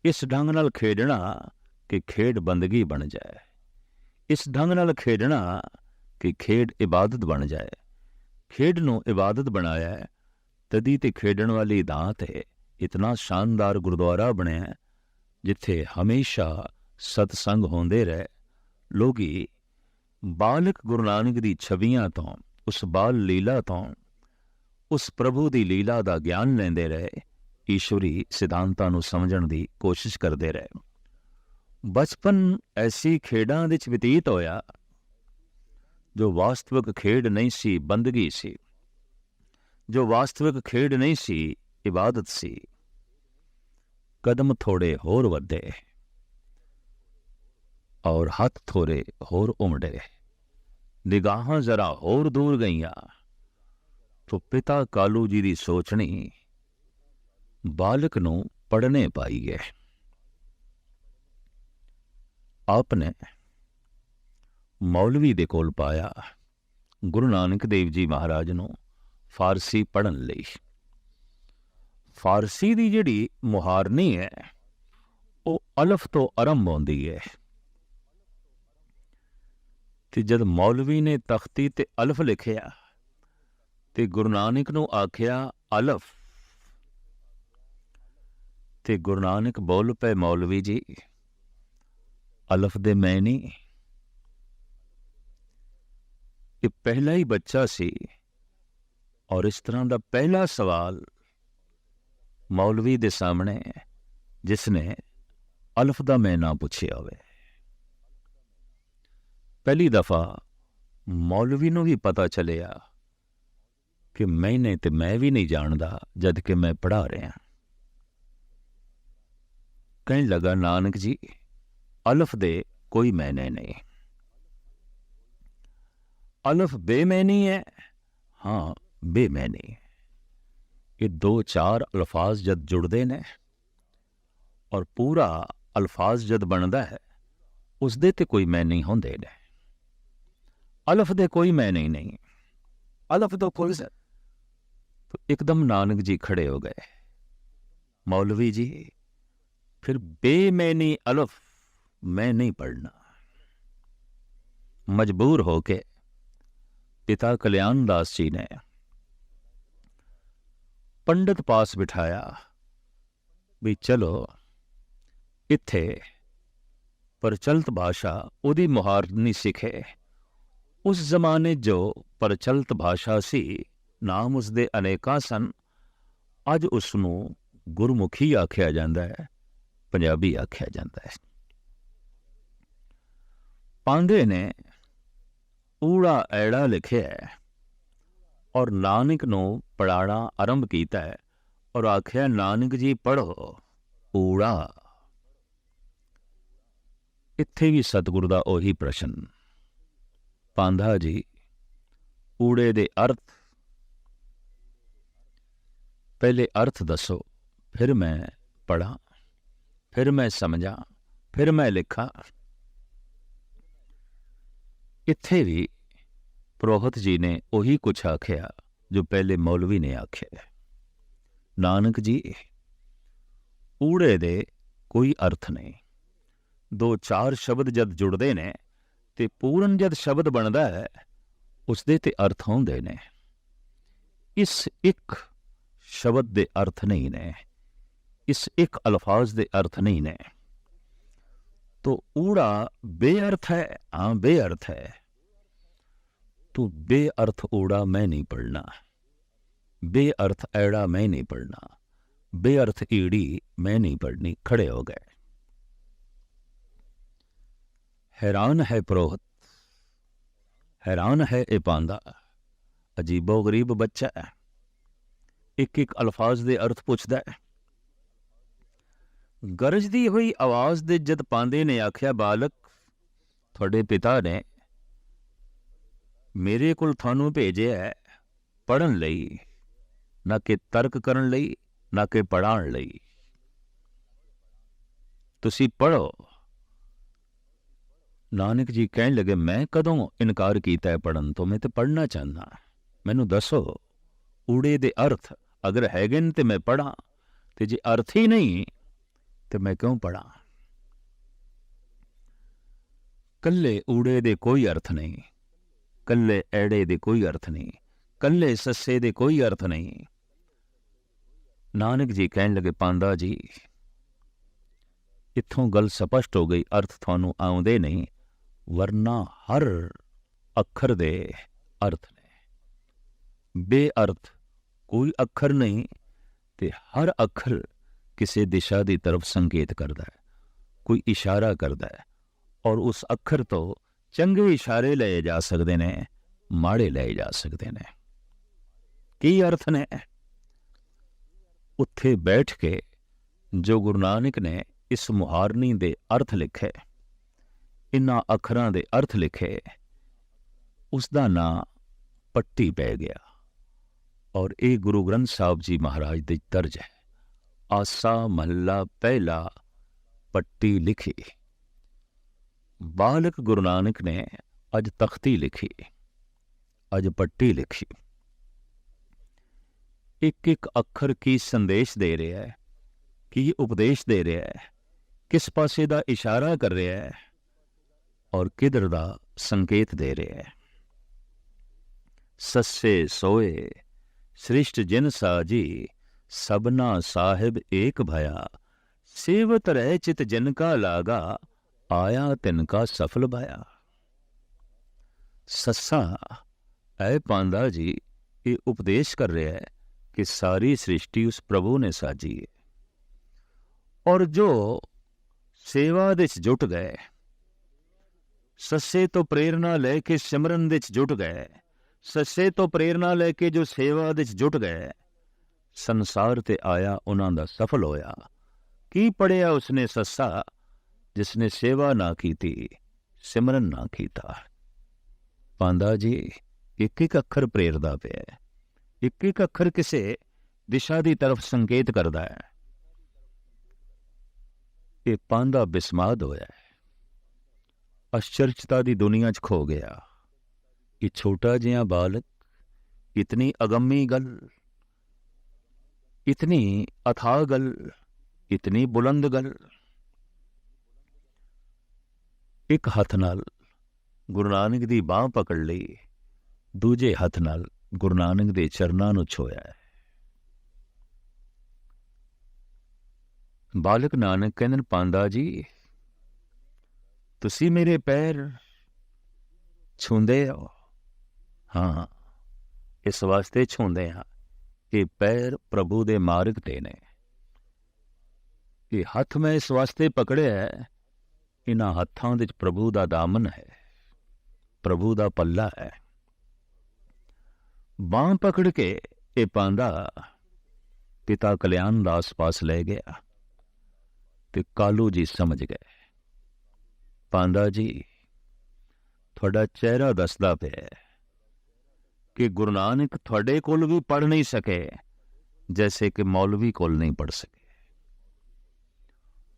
ਇਸ ਢੰਗ ਨਾਲ ਖੇਡਣਾ ਕਿ ਖੇਡ ਬੰਦਗੀ ਬਣ ਜਾਏ। ਇਸ ਢੰਗ ਨਾਲ ਖੇਡਣਾ ਕਿ ਖੇਡ ਇਬਾਦਤ ਬਣ ਜਾਏ। ਖੇਡ ਨੂੰ ਇਬਾਦਤ ਬਣਾਇਆ ਤਦੀ ਤੇ ਖੇਡਣ ਵਾਲੀ ਦਾਤ ਹੈ। ਇਤਨਾ ਸ਼ਾਨਦਾਰ ਗੁਰਦੁਆਰਾ ਬਣਿਆ ਜਿੱਥੇ ਹਮੇਸ਼ਾ ਸਤਸੰਗ ਹੁੰਦੇ ਰਹੇ। ਲੋਗੀ ਬਾਲਕ ਗੁਰੂ ਨਾਨਕ ਦੀ ਛਵੀਆਂ ਤੋਂ, ਉਸ ਬਾਲ ਲੀਲਾ ਤੋਂ, ਉਸ ਪ੍ਰਭੂ ਦੀ ਲੀਲਾ ਦਾ ਗਿਆਨ ਲੈਂਦੇ ਰਹੇ, ਈਸ਼ਵਰੀ ਸਿਧਾਂਤਾਂ ਨੂੰ ਸਮਝਣ ਦੀ ਕੋਸ਼ਿਸ਼ ਕਰਦੇ ਰਹੇ। ਬਚਪਨ ਐਸੀ ਖੇਡਾਂ ਵਿੱਚ ਬਤੀਤ ਹੋਇਆ, ਜੋ ਵਾਸਤਵਿਕ ਖੇਡ ਨਹੀਂ ਸੀ, ਬੰਦਗੀ ਸੀ। ਜੋ ਵਾਸਤਵਿਕ ਖੇਡ ਨਹੀਂ ਸੀ, ਇਬਾਦਤ ਸੀ। ਕਦਮ ਥੋੜੇ ਹੋਰ ਵੱਧੇ ਔਰ ਹੱਥ ਥੋੜੇ ਹੋਰ ਉਮੜੇ ਨਿਗਾਹਾਂ ਜ਼ਰਾ ਹੋਰ ਦੂਰ ਗਈਆਂ ਤੋ ਪਿਤਾ ਕਾਲੂ ਜੀ ਦੀ ਸੋਚਣੀ ਬਾਲਕ ਨੂੰ ਪੜਨੇ ਪਾਈ ਹੈ ਆਪਨੇ ਮੌਲਵੀ ਦੇ ਕੋਲ ਪਾਇਆ ਗੁਰੂ ਨਾਨਕ ਦੇਵ ਜੀ ਮਹਾਰਾਜ ਨੂੰ ਫਾਰਸੀ ਪੜਨ ਲਈ ਫਾਰਸੀ ਦੀ ਜਿਹੜੀ ਮੁਹਾਰਨੀ ਹੈ, ਉਹ ਅਲਫ ਤੋਂ ਆਰੰਭ ਹੁੰਦੀ ਹੈ। ਤੇ ਜਦ ਮੌਲਵੀ ਨੇ ਤਖਤੀ ਤੇ ਅਲਫ ਲਿਖਿਆ ਤੇ ਗੁਰੂ ਨਾਨਕ ਨੂੰ ਆਖਿਆ, ਅਲਫ। ਤੇ ਗੁਰੂ ਨਾਨਕ ਬੋਲ ਪਏ, ਮੌਲਵੀ ਜੀ, ਅਲਫ ਦੇ ਮੈਂ ਨਹੀਂ ਇਹ ਪਹਿਲਾ ਹੀ ਬੱਚਾ ਸੀ ਔਰ ਇਸ ਤਰ੍ਹਾਂ ਦਾ ਪਹਿਲਾ ਸਵਾਲ ਮੌਲਵੀ ਦੇ ਸਾਹਮਣੇ ਜਿਸ ਨੇ ਅਲਫ ਦਾ ਮੈਂ ਨਾ ਪੁੱਛਿਆ ਹੋਵੇ। ਪਹਿਲੀ ਦਫਾ ਮੌਲਵੀ ਨੂੰ ਵੀ ਪਤਾ ਚੱਲਿਆ ਕਿ ਮੈਨੇ ਨਹੀਂ ਤੇ ਮੈਂ ਵੀ ਨਹੀਂ ਜਾਣਦਾ ਜਦ ਕਿ ਮੈਂ ਪੜਾ ਰਿਹਾ ਕਹਿਣ ਲੱਗਾ, ਨਾਨਕ ਜੀ, ਅਲਫ ਦੇ ਕੋਈ ਮੈਨੇ ਨਹੀਂ। ਅਲਫ ਬੇਮੈਨੀ ਹੈ? ਹਾਂ, ਬੇਮੈਨੀ। ਇਹ ਦੋ ਚਾਰ ਅਲਫਾਜ਼ ਜਦ ਜੁੜਦੇ ਨੇ ਔਰ ਪੂਰਾ ਅਲਫਾਜ਼ ਜਦ ਬਣਦਾ ਹੈ ਉਸ ਦੇ ਤੇ ਕੋਈ ਮੈਂ ਨਹੀਂ ਹੁੰਦੇ ਨੇ ਅਲਫ ਦੇ ਕੋਈ ਮੈਂ ਨਹੀਂ ਨਹੀਂ ਅਲਫ ਤੋਂ ਕੋਈ ਸ- तो एकदम नानक जी खड़े हो गए मौलवी जी फिर बेमैनी अलफ मैं नहीं पढ़ना मजबूर होके पिता कल्याण दास जी ने पंडित पास बिठाया ਵੀ ਚਲੋ ਇੱਥੇ ਪ੍ਰਚਲਿਤ ਭਾਸ਼ਾ ਉਹਦੀ ਮੁਹਾਰਨੀ ਸਿੱਖੇ ਉਸ ਜ਼ਮਾਨੇ ਜੋ ਪ੍ਰਚਲਿਤ ਭਾਸ਼ਾ ਸੀ ਨਾਮ ਉਸ ਦੇ ਅਨੇਕਾਂ ਸਨ ਅੱਜ ਉਸ ਨੂੰ ਗੁਰਮੁਖੀ ਆਖਿਆ ਜਾਂਦਾ ਹੈ ਪੰਜਾਬੀ ਆਖਿਆ ਜਾਂਦਾ ਹੈ ਪਾਂਡੇ ਨੇ ਊੜਾ ਐੜਾ ਲਿਖਿਆ ਹੈ ਔਰ ਨਾਨਕ ਨੂੰ ਪੜਾਣਾ ਆਰੰਭ ਕੀਤਾ ਹੈ ਔਰ ਆਖਿਆ, ਨਾਨਕ ਜੀ ਪੜੋ ਊੜਾ ਇੱਥੇ ਵੀ ਸਤਿਗੁਰੂ ਦਾ ਉਹੀ ਪ੍ਰਸ਼ਨ। ਪਾਂਧਾ ਜੀ ਊੜੇ ਦੇ ਅਰਥ? ਪਹਿਲੇ ਅਰਥ ਦੱਸੋ, ਫਿਰ ਮੈਂ ਪੜਾਂ ਫਿਰ ਮੈਂ ਸਮਝਾਂ, ਫਿਰ ਮੈਂ ਲਿਖਾਂ। ਇੱਥੇ ਵੀ ਪ੍ਰੋਹਤ ਜੀ ਨੇ ਉਹੀ ਕੁਛ ਆਖਿਆ, ਜੋ ਪਹਿਲੇ ਮੌਲਵੀ ਨੇ ਆਖਿਆ ਨਾਨਕ ਜੀ, ਊੜੇ ਦੇ ਕੋਈ ਅਰਥ ਨਹੀਂ। ਦੋ ਚਾਰ ਸ਼ਬਦ ਜਦ ਜੁੜਦੇ ਨੇ ਤੇ ਪੂਰਨ ਜਦ ਸ਼ਬਦ ਬਣਦਾ ਹੈ ਉਸ ਦੇ ਤੇ ਅਰਥ ਹੁੰਦੇ ਨੇ। ਇਸ ਇੱਕ ਸ਼ਬਦ ਦੇ ਅਰਥ ਨਹੀਂ ਨੇ, ਇਸ ਇੱਕ ਅਲਫਾਜ਼ ਦੇ ਅਰਥ ਨਹੀਂ ਨੇ। ਤੋ ਊੜਾ ਬੇਅਰਥ ਹੈ, ਹਾਂ ਬੇਅਰਥ ਹੈ। तो बेअर्थ ऊड़ा मैं नहीं पढ़ना बेअर्थ ऐड़ा मैं नहीं पढ़ना बेअर्थ ईड़ी मैं नहीं पढ़नी खड़े हो गए हैरान है प्रोहत हैरान है ए पांदा अजीबो गरीब बच्चा है ਇੱਕ ਇੱਕ ਅਲਫਾਜ਼ ਦੇ ਅਰਥ ਪੁੱਛਦਾ ਹੈ ਗਰਜਦੀ ਹੋਈ ਆਵਾਜ਼ ਦੇ ਜਦ ਪਾਂਦੇ ਨੇ ਆਖਿਆ ਬਾਲਕ ਤੁਹਾਡੇ ਪਿਤਾ ਨੇ ਮੇਰੇ ਕੋਲ ਤੁਹਾਨੂੰ ਭੇਜਿਆ ਹੈ ਪੜਨ ਲਈ, ਨਾ ਕਿ ਤਰਕ ਕਰਨ ਲਈ, ਨਾ ਕਿ ਪੜਾਉਣ ਲਈ। ਤੁਸੀਂ ਪੜੋ ਨਾਨਕ ਜੀ ਕਹਿਣ ਲੱਗੇ, ਮੈਂ ਕਦੋਂ ਇਨਕਾਰ ਕੀਤਾ ਹੈ ਪੜਨ ਤੋਂ? ਮੈਂ ਤੇ ਪੜਨਾ ਚਾਹੁੰਦਾ ਮੈਨੂੰ ਦੱਸੋ, ਊੜੇ ਦੇ ਅਰਥ ਅਗਰ ਹੈਗੇ ਨੇ ਤੇ ਮੈਂ ਪੜਾਂ ਤੇ ਜੇ ਅਰਥ ਹੀ ਨਹੀਂ, ਤੇ ਮੈਂ ਕਿਉਂ ਪੜਾਂ ਕੱਲੇ ਊੜੇ ਦੇ ਕੋਈ ਅਰਥ ਨਹੀਂ। ਕੱਲੇ ਐੜੇ ਦੇ ਕੋਈ ਅਰਥ ਨਹੀਂ, ਕੱਲੇ ਸੱਸੇ ਦੇ ਕੋਈ ਅਰਥ ਨਹੀਂ। ਨਾਨਕ ਜੀ ਕਹਿਣ ਲੱਗੇ ਪਾਂਦਾ ਜੀ, ਇੱਥੋਂ ਗੱਲ ਸਪਸ਼ਟ ਹੋ ਗਈ, ਅਰਥ ਤੁਹਾਨੂੰ ਆਉਂਦੇ ਨਹੀਂ, ਵਰਨਾ ਹਰ ਅੱਖਰ ਦੇ ਅਰਥ ਨੇ। ਬੇਅਰਥ ਕੋਈ ਅੱਖਰ ਨਹੀਂ ਤੇ ਹਰ ਅੱਖਰ ਕਿਸੇ ਦਿਸ਼ਾ ਦੀ ਤਰਫ ਸੰਕੇਤ ਕਰਦਾ ਹੈ, ਕੋਈ ਇਸ਼ਾਰਾ ਕਰਦਾ ਹੈ ਔਰ ਉਸ ਅੱਖਰ ਤੋਂ ਚੰਗੇ ਇਸ਼ਾਰੇ ਲਏ ਜਾ ਸਕਦੇ ਨੇ, ਮਾੜੇ ਲਏ ਜਾ ਸਕਦੇ ਨੇ। ਕੀ ਅਰਥ ਨੇ? ਉੱਥੇ ਬੈਠ ਕੇ ਜੋ ਗੁਰੂ ਨਾਨਕ ਨੇ ਇਸ ਮੁਹਾਰਨੀ ਦੇ ਅਰਥ ਲਿਖੇ, ਇਨ੍ਹਾਂ ਅੱਖਰਾਂ ਦੇ ਅਰਥ ਲਿਖੇ ਉਸ ਦਾ ਨਾਂ ਪੱਟੀ ਪੈ ਗਿਆ। ਔਰ ਇਹ ਗੁਰੂ ਗ੍ਰੰਥ ਸਾਹਿਬ ਜੀ ਮਹਾਰਾਜ ਦੇ ਦਰਜ ਹੈ। ਆਸਾ ਮਹੱਲਾ ਪਹਿਲਾ ਪੱਟੀ ਲਿਖੀ। ਬਾਲਕ ਗੁਰੂ ਨਾਨਕ ਨੇ ਅੱਜ ਤਖਤੀ ਲਿਖੀ ਅੱਜ ਪੱਟੀ ਲਿਖੀ ਇੱਕ ਇੱਕ ਅੱਖਰ ਕੀ ਸੰਦੇਸ਼ ਦੇ ਰਿਹਾ ਹੈ ਕੀ ਉਪਦੇਸ਼ ਦੇ ਰਿਹਾ ਹੈ ਕਿਸ ਪਾਸੇ ਦਾ ਇਸ਼ਾਰਾ ਕਰ ਰਿਹਾ ਹੈ ਔਰ ਕਿਧਰ ਦਾ ਸੰਕੇਤ ਦੇ ਰਿਹਾ ਹੈ ਸੱਸੇ ਸੋਏ ਸ੍ਰਿਸ਼ਟ ਜਿਨ ਸਾਜੀ ਸਬਨਾ ਸਾਹਿਬ ਏਕ ਭਇਆ ਸੇਵਤ ਰਹਿ ਚਿਤ ਜਿਨ ਕਾ ਲਾਗਾ ਆਇਆ ਤਿਨਕਾ ਸਫਲ ਭਇਆ ਸੱਸਾ, ਐ ਪਾਂਦਾ ਜੀ, ਇਹ ਉਪਦੇਸ਼ ਕਰ ਰਿਹਾ ਹੈ ਕਿ ਸਾਰੀ ਸ੍ਰਿਸ਼ਟੀ ਉਸ ਪ੍ਰਭੂ ਨੇ ਸਾਜੀ ਹੈ। ਔਰ ਜੋ ਸੇਵਾ ਦੇ ਚ ਜੁਟ ਗਏ, ਸੱਸੇ ਤੋਂ ਪ੍ਰੇਰਣਾ ਲੈ ਕੇ ਸਿਮਰਨ ਦੇ ਚ ਜੁਟ ਗਏ, ਸੱਸੇ ਤੋਂ ਪ੍ਰੇਰਣਾ ਲੈ ਕੇ ਜੋ ਸੇਵਾ ਦੇ ਚ ਜੁਟ ਗਏ, ਸੰਸਾਰ ਤੇ ਆਇਆ ਉਹਨਾਂ ਦਾ ਸਫਲ ਹੋਇਆ। ਕੀ ਪੜਿਆ ਉਸਨੇ ਸੱਸਾ? ਜਿਸਨੇ ਸੇਵਾ ਨਾ ਕੀਤੀ, ਸਿਮਰਨ ਨਾ ਕੀਤਾ। ਪਾਂਦਾ ਜੀ ਇੱਕ ਇੱਕ ਅੱਖਰ ਪ੍ਰੇਰਦਾ ਪਿਆ ਹੈ। ਇੱਕ ਇੱਕ ਅੱਖਰ ਕਿਸੇ ਦਿਸ਼ਾ ਦੀ ਤਰਫ ਸੰਕੇਤ ਕਰਦਾ ਹੈ। ਇਹ ਪਾਂਦਾ ਬਿਸਮਾਦ ਹੋਇਆ ਅਸ਼ਚਰਚਤਾ ਦੀ ਦੁਨੀਆ 'ਚ ਖੋ ਗਿਆ। ਇਹ ਛੋਟਾ ਜਿਹਾ ਬਾਲਕ, ਇਤਨੀ ਅਗੰਮੀ ਗੱਲ, ਇਤਨੀ ਅਥਾਹ ਗੱਲ, ਇਤਨੀ ਬੁਲੰਦ ਗੱਲ ਇੱਕ ਹੱਥ ਨਾਲ ਗੁਰੂ ਨਾਨਕ ਦੀ ਬਾਹ ਪਕੜ ਲਈ, ਦੂਜੇ ਹੱਥ ਨਾਲ ਗੁਰੂ ਨਾਨਕ ਦੇ ਚਰਨਾਂ ਨੂੰ ਛੋਇਆ ਹੈ। ਬਾਲਕ ਨਾਨਕ ਕਹਿੰਦੇ ਪਾਂਦਾ ਜੀ, ਤੁਸੀਂ ਮੇਰੇ ਪੈਰ ਛੁੰਦੇ ਹੋ? ਹਾਂ, ਇਸ ਵਾਸਤੇ ਛੁੰਦੇ ਹਾਂ ਕਿ ਪੈਰ ਪ੍ਰਭੂ ਦੇ ਮਾਰਗ ਤੇ ਨੇ। ਇਹ ਹੱਥ ਮੈਂ ਇਸ ਵਾਸਤੇ ਪਕੜਿਆ ਹੈ ਇਹਨਾਂ ਹੱਥਾਂ ਵਿੱਚ ਪ੍ਰਭੂ ਦਾ ਦਾਮਨ ਹੈ, ਪ੍ਰਭੂ ਦਾ ਪੱਲਾ ਹੈ। ਬਾਹ ਪਕੜ ਕੇ ਇਹ ਪਾਂਦਾ ਪਿਤਾ ਕਲਿਆਣ ਦਾਸ ਪਾਸ ਲੈ ਗਿਆ ਤੇ ਕਾਲੂ ਜੀ ਸਮਝ ਗਏ। ਪਾਂਦਾ ਜੀ, ਤੁਹਾਡਾ ਚਿਹਰਾ ਦੱਸਦਾ ਪਿਆ ਕਿ ਗੁਰੂ ਨਾਨਕ ਤੁਹਾਡੇ ਕੋਲ ਵੀ ਪੜ ਨਹੀਂ ਸਕੇ, ਜੈਸੇ ਕਿ ਮੌਲਵੀ ਕੋਲ ਨਹੀਂ ਪੜ ਸਕੇ।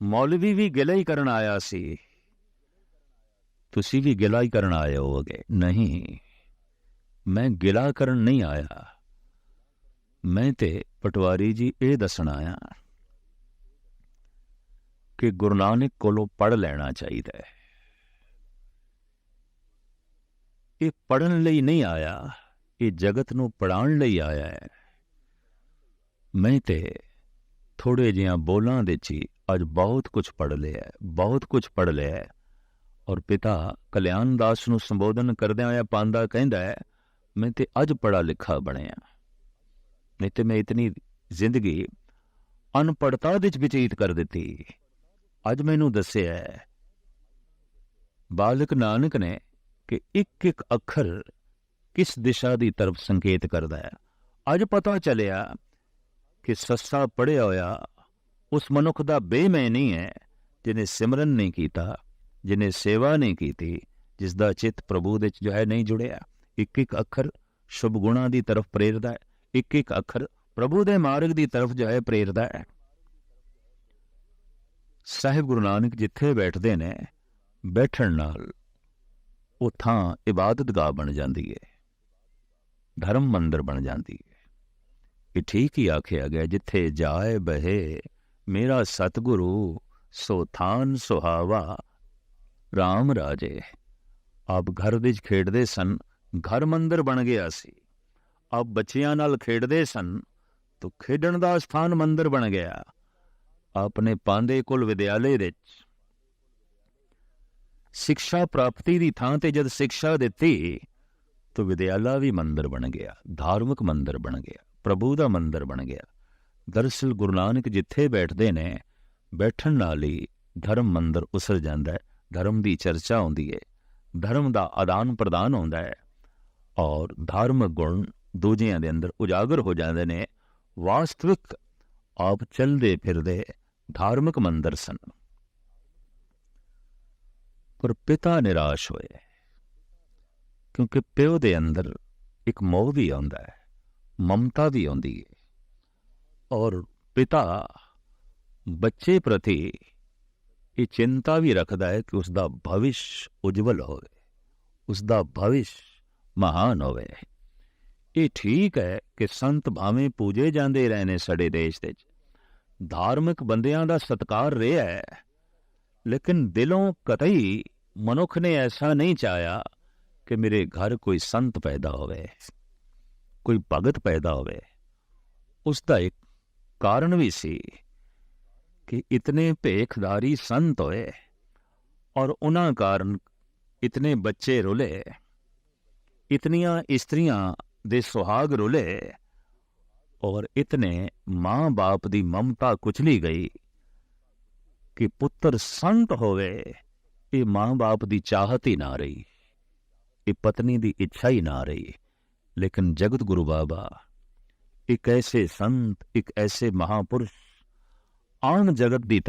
ਮੌਲਵੀ ਵੀ ਗਿਲਾ ਹੀ ਕਰਨ ਆਇਆ ਸੀ। ਤੁਸੀਂ ਵੀ ਗਿਲਾ ਹੀ ਕਰਨ ਆਏ ਹੋਗੇ ਨਹੀਂ, ਮੈਂ ਗਿਲਾ ਕਰਨ ਨਹੀਂ ਆਇਆ। ਮੈਂ ਤੇ ਪਟਵਾਰੀ ਜੀ ਇਹ ਦੱਸਣ ਆਇਆ ਕਿ ਗੁਰੂ ਨਾਨਕ ਕੋਲੋਂ ਪੜ ਲੈਣਾ ਚਾਹੀਦਾ ਹੈ। ਇਹ ਪੜਨ ਲਈ ਨਹੀਂ ਆਇਆ, ਇਹ ਜਗਤ ਨੂੰ ਪੜਾਉਣ ਲਈ ਆਇਆ ਹੈ। ਮੈਂ ਤੇ ਥੋੜੇ ਜਿਹਾ ਬੋਲਾਂ ਦੇ ਚ ਅੱਜ ਬਹੁਤ ਕੁਝ ਪੜ ਲਿਆ ਬਹੁਤ ਕੁਝ ਪੜ ਲਿਆ ਔਰ ਪਿਤਾ ਕਲਿਆਣ ਦਾਸ ਨੂੰ ਸੰਬੋਧਨ ਕਰਦਿਆਂ ਹੋਇਆ ਪਾਂਦਾ ਕਹਿੰਦਾ ਹੈ, ਮੈਂ ਤੇ ਅੱਜ ਪੜਾ ਲਿਖਾ ਬਣਿਆ ਨਹੀਂ ਤੇ ਮੈਂ ਇਤਨੀ ਜ਼ਿੰਦਗੀ ਅਨਪੜਤਾ ਵਿੱਚ ਬਤੀਤ ਕਰ ਦਿੱਤੀ। ਅੱਜ ਮੈਨੂੰ ਦੱਸਿਆ ਬਾਲਕ ਨਾਨਕ ਨੇ ਕਿ ਇੱਕ ਇੱਕ ਅੱਖਰ ਕਿਸ ਦਿਸ਼ਾ ਦੀ ਤਰਫ ਸੰਕੇਤ ਕਰਦਾ ਹੈ। ਅੱਜ ਪਤਾ ਚੱਲਿਆ ਕਿ ਸੱਸਾ ਪੜਿਆ ਹੋਇਆ ਉਸ ਮਨੁੱਖ ਦਾ ਬੇਮੈਨੀ ਹੈ, ਜਿਨੇ ਸਿਮਰਨ ਨਹੀਂ ਕੀਤਾ, ਜਿਨੇ ਸੇਵਾ ਨਹੀਂ ਕੀਤੀ ਜਿਸ ਦਾ ਚਿੱਤ ਪ੍ਰਭੂ ਦੇ ਜੋ ਹੈ ਨਹੀਂ ਜੁੜਿਆ। ਇੱਕ ਇੱਕ ਅੱਖਰ ਸ਼ੁਭ ਗੁਣਾ ਦੀ ਤਰਫ ਪ੍ਰੇਰਦਾ ਹੈ। ਇੱਕ ਇੱਕ ਅੱਖਰ ਪ੍ਰਭੂ ਦੇ ਮਾਰਗ ਦੀ ਤਰਫ ਜੋ ਹੈ ਪ੍ਰੇਰਦਾ ਹੈ। ਸਾਹਿਬ ਗੁਰੂ ਨਾਨਕ ਜਿੱਥੇ ਬੈਠਦੇ ਨੇ, ਬੈਠਣ ਨਾਲ ਉਹ ਥਾਂ ਇਬਾਦਤਗਾਹ ਬਣ ਜਾਂਦੀ ਹੈ। ਧਰਮ ਮੰਦਰ ਬਣ ਜਾਂਦੀ ਹੈ। ਇਹ ਠੀਕ ਹੀ ਆਖਿਆ ਗਿਆ, ਜਿੱਥੇ ਜਾਏ ਬਹੇ, ਮੇਰਾ ਸਤਿਗੁਰੂ, ਸੋ ਥਾਨ ਸੁਹਾਵਾ RAM ਰਾਜੇ। ਆਪ ਘਰ ਵਿੱਚ ਖੇਡਦੇ ਸਨ, ਘਰ ਮੰਦਰ ਬਣ ਗਿਆ ਸੀ। ਆਪ ਬੱਚਿਆਂ ਨਾਲ ਖੇਡਦੇ ਸਨ, ਤਾਂ ਖੇਡਣ ਦਾ ਸਥਾਨ ਮੰਦਰ ਬਣ ਗਿਆ। ਆਪਣੇ ਪਾਂਦੇ ਕੁਲ ਵਿਦਿਆਲੇ ਵਿੱਚ ਸਿੱਖਿਆ ਪ੍ਰਾਪਤੀ ਦੀ ਥਾਂ ਤੇ ਜਦ ਸਿੱਖਿਆ ਦਿੱਤੀ, ਤਾਂ ਵਿਦਿਆਲਾ ਵੀ ਮੰਦਰ ਬਣ ਗਿਆ, ਧਾਰਮਿਕ ਮੰਦਰ ਬਣ ਗਿਆ। ਪ੍ਰਭੂ ਦਾ ਮੰਦਰ ਬਣ ਗਿਆ। ਦਰਸਲ ਗੁਰੂ ਨਾਨਕ ਜਿੱਥੇ ਬੈਠਦੇ ਨੇ, ਬੈਠਣ ਨਾਲ ਹੀ ਧਰਮ ਮੰਦਰ ਉਸਰ ਜਾਂਦਾ ਹੈ, ਧਰਮ ਦੀ ਚਰਚਾ ਹੁੰਦੀ ਹੈ, ਧਰਮ ਦਾ ਆਦਾਨ ਪ੍ਰਦਾਨ ਹੁੰਦਾ ਹੈ ਔਰ ਧਾਰਮਿਕ ਗੁਣ ਦੂਜਿਆਂ ਦੇ ਅੰਦਰ ਉਜਾਗਰ ਹੋ ਜਾਂਦੇ ਨੇ, ਵਾਸਤਵਿਕ ਆਪ ਚਲਦੇ ਫਿਰਦੇ ਧਾਰਮਿਕ ਮੰਦਰ ਸਨ। ਪਰ ਪਿਤਾ ਨਿਰਾਸ਼ ਹੋਏ, ਕਿਉਂਕਿ ਪਿਓ ਦੇ ਅੰਦਰ ਇੱਕ ਮੋਹ ਵੀ ਆਉਂਦਾ ਹੈ। ਮਮਤਾ ਵੀ ਆਉਂਦੀ ਹੈ ਔਰ ਪਿਤਾ ਬੱਚੇ ਪ੍ਰਤੀ ਇਹ ਚਿੰਤਾ ਵੀ ਰੱਖਦਾ ਹੈ ਕਿ ਉਸ ਦਾ ਭਵਿਸ਼ ਉਜਵਲ ਹੋਵੇ ਉਸ ਦਾ ਭਵਿਸ਼ ਮਹਾਨ ਹੋਵੇ। ਇਹ ਠੀਕ ਹੈ ਕਿ ਸੰਤ ਭਾਵੇਂ ਪੂਜੇ ਜਾਂਦੇ ਰਹੇ ਨੇ ਸਾਡੇ ਦੇਸ਼ ਵਿੱਚ। ਧਾਰਮਿਕ ਬੰਦਿਆਂ ਦਾ ਸਤਕਾਰ ਰਿਹਾ ਹੈ, ਲੇਕਿਨ ਦਿਲੋਂ ਕਤਈ ਮਨੁੱਖ ਨੇ ਐਸਾ ਨਹੀਂ ਚਾਹਿਆ ਕਿ ਮੇਰੇ ਘਰ ਕੋਈ ਸੰਤ ਪੈਦਾ ਹੋਵੇ। ਕੋਈ ਭਗਤ ਪੈਦਾ ਹੋਵੇ ਉਸ ਦਾ ਇੱਕ ਕਾਰਨ ਵੀ ਸੀ ਕਿ ਇਤਨੇ ਭੇਖਦਾਰੀ ਸੰਤ ਹੋਏ ਔਰ ਉਹਨਾਂ ਕਾਰਨ ਇਤਨੇ ਬੱਚੇ ਰੁਲੇ, ਇਤਨੀਆਂ ਇਸਤਰੀਆਂ ਦੇ ਸੁਹਾਗ ਰੁਲੇ ਔਰ ਇਤਨੇ ਮਾਂ-ਬਾਪ ਦੀ ਮਮਤਾ ਕੁਚਲੀ ਗਈ ਕਿ ਪੁੱਤਰ ਸੰਤ ਹੋਵੇ, ਇਹ ਮਾਂ-ਬਾਪ ਦੀ ਚਾਹਤ ਹੀ ਨਾ ਰਹੀ, ਇਹ ਪਤਨੀ ਦੀ ਇੱਛਾ ਹੀ ਨਾ ਰਹੀ। ਲੇਕਿਨ ਜਗਤ ਗੁਰੂ ਬਾਬਾ ਇੱਕ ਐਸੇ ਸੰਤ ਇੱਕ ਐਸੇ ਮਹਾਪੁਰਸ਼ ਆਣ ਜਗਤ ਦੀ